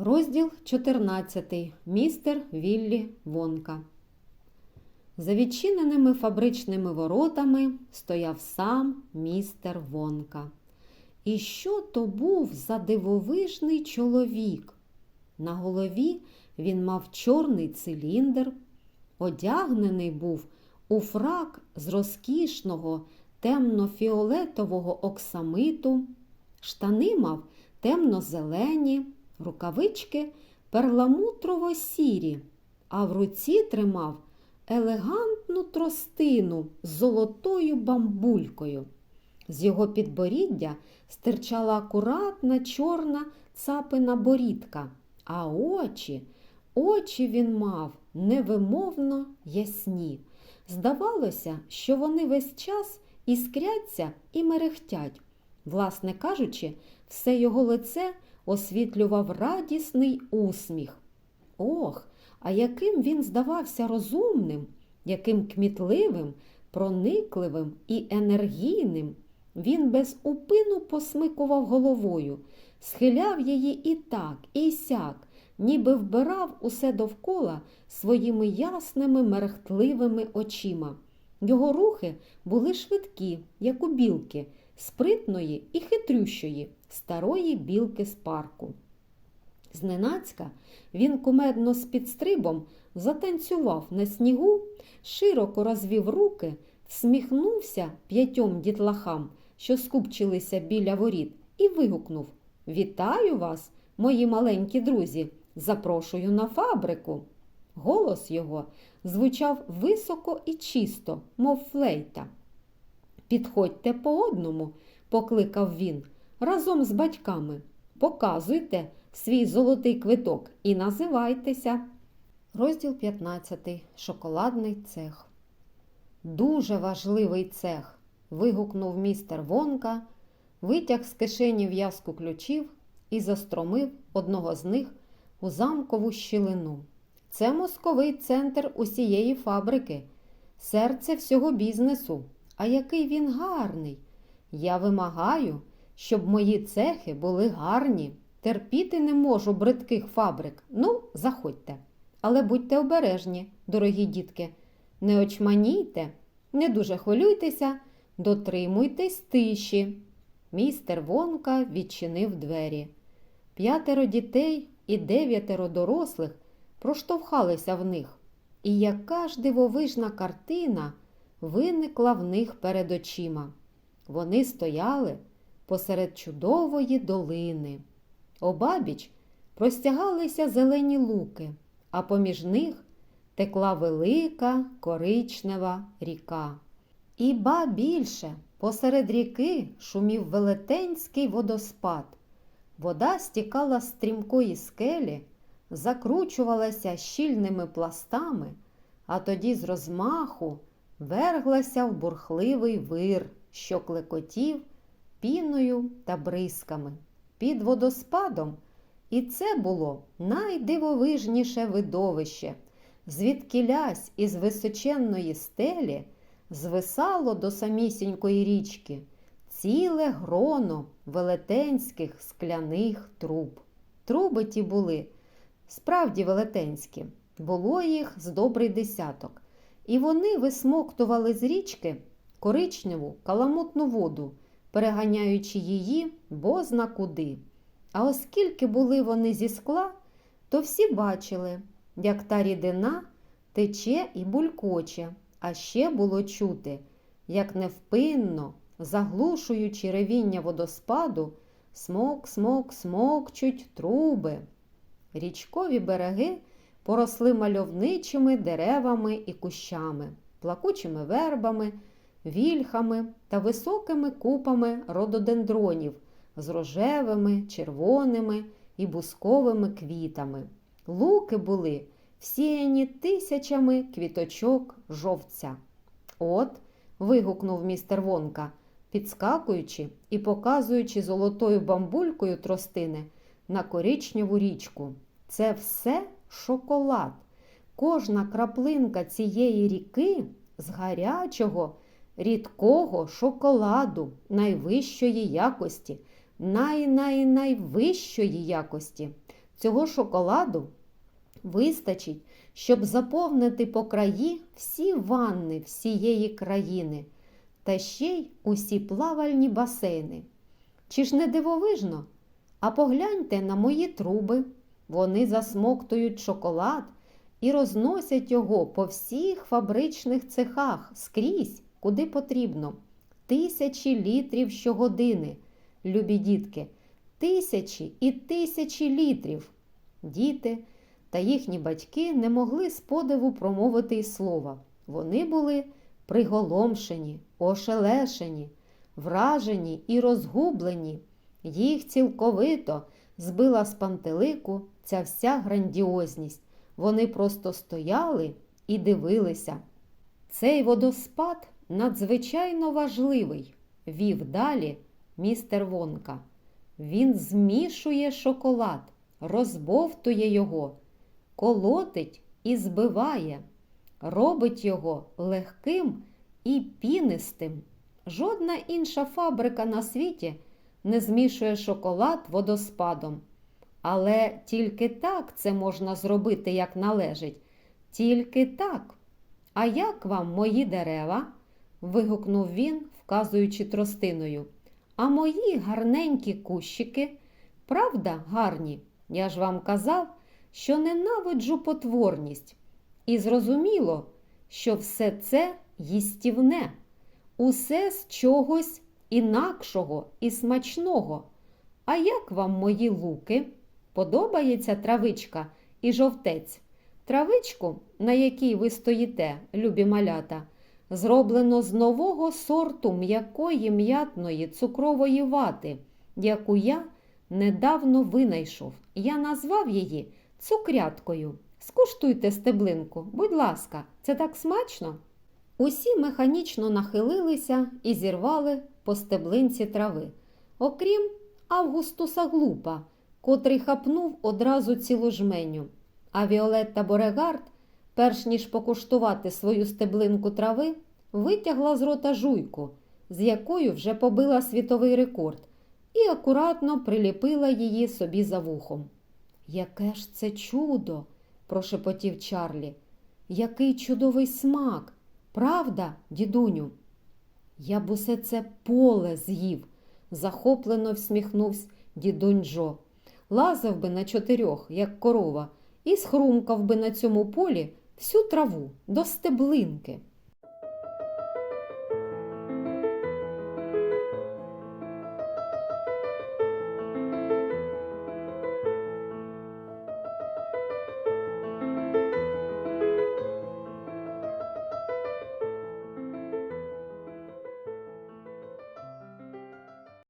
Розділ 14. Містер Віллі Вонка. За відчиненими фабричними воротами стояв сам містер Вонка. І що то був за дивовижний чоловік? На голові він мав чорний циліндр, одягнений був у фрак з розкішного темно-фіолетового оксамиту, штани мав темно-зелені, рукавички перламутрово-сірі, а в руці тримав елегантну тростину з золотою бамбулькою. З його підборіддя стирчала акуратна чорна цапина борідка, а очі, очі він мав невимовно ясні. Здавалося, що вони весь час іскряться і мерехтять. Власне кажучи, все його лице освітлював радісний усміх. Ох, а яким він здавався розумним, яким кмітливим, проникливим і енергійним. Він без упину посмикував головою, схиляв її і так, і сяк, ніби вбирав усе довкола своїми ясними мерехтливими очима. Його рухи були швидкі, як у білки, спритної і хитрющої, старої білки з парку. Зненацька він кумедно з підстрибом затанцював на снігу, широко розвів руки, всміхнувся п'ятьом дітлахам, що скупчилися біля воріт, і вигукнув Вітаю вас, мої маленькі друзі! Запрошую на фабрику. Голос його звучав високо і чисто, мов флейта. Підходьте по одному, покликав він, разом з батьками. Показуйте свій золотий квиток і називайтеся. Розділ 15. Шоколадний цех. Дуже важливий цех. вигукнув містер Вонка, витяг з кишені в'язку ключів і застромив одного з них у замкову щілину. Це мозковий центр усієї фабрики, серце всього бізнесу. А який він гарний! Я вимагаю, щоб мої цехи були гарні. Терпіти не можу бридких фабрик. Ну, заходьте. Але будьте обережні, дорогі дітки. Не очманійте, не дуже хвилюйтеся, дотримуйтесь тиші. Містер Вонка відчинив двері. П'ятеро дітей і дев'ятеро дорослих проштовхалися в них. І яка ж дивовижна картина виникла в них перед очима. Вони стояли посеред чудової долини. Обабіч простягалися зелені луки, а поміж них текла велика коричнева ріка. І ба більше посеред ріки шумів велетенський водоспад. Вода стікала з стрімкої скелі, закручувалася щільними пластами, а тоді з розмаху верглася в бурхливий вир, що клекотів піною та бризками. Під водоспадом і це було найдивовижніше видовище, звідки лясь із височенної стелі звисало до самісінької річки ціле гроно велетенських скляних труб. Труби ті були справді велетенські, було їх з добрий десяток, і вони висмоктували з річки коричневу каламутну воду, переганяючи її бозна куди. А оскільки були вони зі скла, то всі бачили, як та рідина тече і булькоче, а ще було чути, як невпинно, заглушуючи ревіння водоспаду, смок, смок, смокчуть труби. Річкові береги поросли мальовничими деревами і кущами, плакучими вербами, вільхами та високими купами рододендронів з рожевими, червоними і бусковими квітами. Луки були всіяні тисячами квіточок жовця. От, вигукнув містер Вонка, підскакуючи і показуючи золотою бамбулькою тростини на коричневу річку. Це все шоколад. Кожна краплинка цієї ріки з гарячого, рідкого шоколаду найвищої якості, най-най-найвищої якості. Цього шоколаду вистачить, щоб заповнити по краї всі ванни всієї країни та ще й усі плавальні басейни. Чи ж не дивовижно? А погляньте на мої труби. Вони засмоктують шоколад і розносять його по всіх фабричних цехах скрізь, куди потрібно. Тисячі літрів щогодини, любі дітки, тисячі і тисячі літрів. Діти та їхні батьки не могли з подиву промовити й слова. Вони були приголомшені, ошелешені, вражені і розгублені. Їх цілковито збила з пантелику ця вся грандіозність. Вони просто стояли і дивилися. Цей водоспад надзвичайно важливий, вів далі містер Вонка. Він змішує шоколад, розбовтує його, колотить і збиває, робить його легким і пінистим. Жодна інша фабрика на світі не змішує шоколад водоспадом. Але тільки так це можна зробити, як належить. Тільки так. А як вам мої дерева? вигукнув він, вказуючи тростиною. А мої гарненькі кущики, правда, гарні? Я ж вам казав, що ненавиджу потворність. І зрозуміло, що все це їстівне, усе з чогось інакшого і смачного. А як вам мої луки? Подобається травичка і жовтець. Травичку, на якій ви стоїте, любі малята, зроблено з нового сорту м'якої м'ятної цукрової вати, яку я недавно винайшов. Я назвав її цукряткою. Скуштуйте стеблинку, будь ласка, це так смачно. Усі механічно нахилилися і зірвали по стеблинці трави, окрім Августуса Глупа, котрий хапнув одразу цілу жменю. А Віолетта Борегард, перш ніж покуштувати свою стеблинку трави, витягла з рота жуйку, з якою вже побила світовий рекорд, і акуратно приліпила її собі за вухом. Яке ж це чудо! прошепотів Чарлі. Який чудовий смак! Правда, дідуню? Я б усе це поле з'їв, захоплено всміхнувся дідунь Джо. Лазав би на чотирьох, як корова, і схрумкав би на цьому полі всю траву до стеблинки.